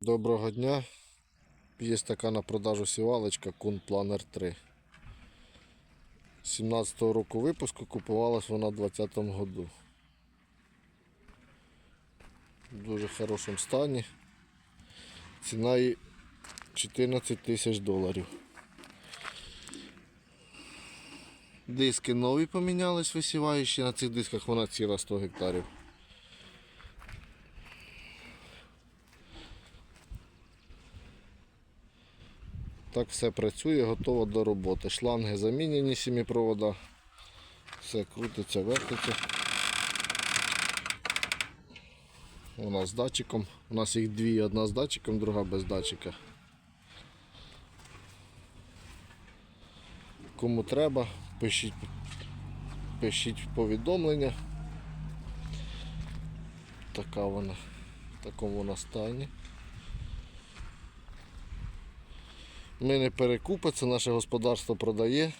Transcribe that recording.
Доброго дня. Є така на продажу сівалочка Kun Planner 3. 17-го року випуску купувалась вона в 20-му году. В дуже хорошому стані. Ціна її 14 тисяч доларів. Диски нові помінялись висіваючі. На цих дисках вона ціла 100 гектарів. Так все працює, готово до роботи. Шланги замінені, сімі провода. Все крутиться, вертиться. Вона з датчиком. У нас їх дві, одна з датчиком, друга без датчика. Кому треба, пишіть, пишіть повідомлення. Така вона, в такому вона стані. Ми не перекупи, це наше господарство продає.